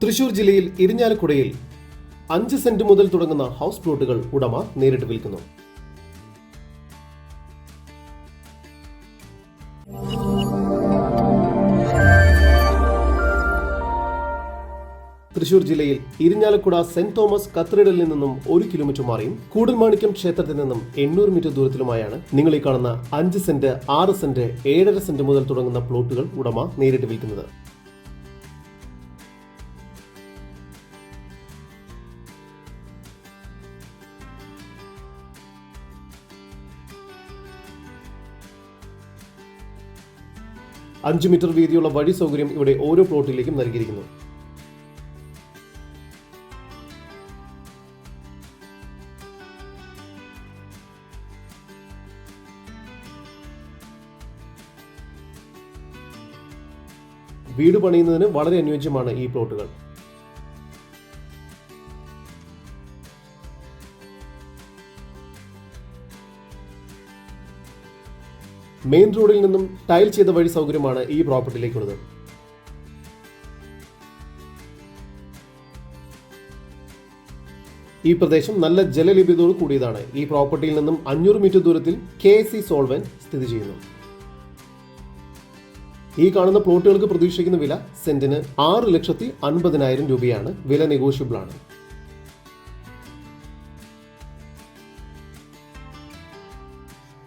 തൃശൂർ ജില്ലയിൽ ഇരിഞ്ഞാലക്കുടയിൽ അഞ്ച് സെന്റ് മുതൽ തുടങ്ങുന്ന ഹൗസ് പ്ലോട്ടുകൾ ഉടമ നേരിട്ട് വിൽക്കുന്നു. തൃശൂർ ജില്ലയിൽ ഇരിഞ്ഞാലക്കുട സെന്റ് തോമസ് കത്തീഡ്രലിൽ നിന്നും ഒരു കിലോമീറ്റർ മാറിയും കൂടൽമാണിക്യം ക്ഷേത്രത്തിൽ നിന്നും എണ്ണൂറ് മീറ്റർ ദൂരത്തിലുമായാണ് നിങ്ങൾ ഈ കാണുന്ന അഞ്ച് സെന്റ് ആറ് സെന്റ് ഏഴര സെന്റ് മുതൽ തുടങ്ങുന്ന പ്ലോട്ടുകൾ ഉടമ നേരിട്ട് വിൽക്കുന്നത്. അഞ്ച് മീറ്റർ വീതിയുള്ള വഴി സൗകര്യം ഇവിടെ ഓരോ പ്ലോട്ടിലേക്കും നൽകിയിരിക്കുന്നു. വീട് പണിയുന്നതിന് വളരെ അനുയോജ്യമാണ് ഈ പ്ലോട്ടുകൾ. മെയിൻ റോഡിൽ നിന്നും ടൈൽ ചെയ്ത വഴി സൗകര്യമാണ് ഈ പ്രോപ്പർട്ടിയിലേക്കുള്ളത്. ഈ പ്രദേശം നല്ല ജലലഭ്യതയോട് കൂടിയതാണ്. ഈ പ്രോപ്പർട്ടിയിൽ നിന്നും അഞ്ഞൂറ് മീറ്റർ ദൂരത്തിൽ കെ സി സോൾവൻ സ്ഥിതി ചെയ്യുന്നു. ഈ കാണുന്ന പ്ലോട്ടുകൾക്ക് പ്രതീക്ഷിക്കുന്ന വില സെന്റിന് ആറ് ലക്ഷത്തി അൻപതിനായിരം രൂപയാണ്. വില നെഗോഷ്യബിൾ ആണ്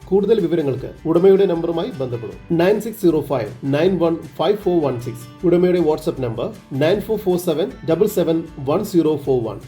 കൂടുതൽ വിവരങ്ങൾക്ക് ഉടമയുടെ നമ്പറുമായി ബന്ധപ്പെടും. Nine six zero five nine one five four one six. ഉടമയുടെ WhatsApp number nine four four seven double seven one zero four one.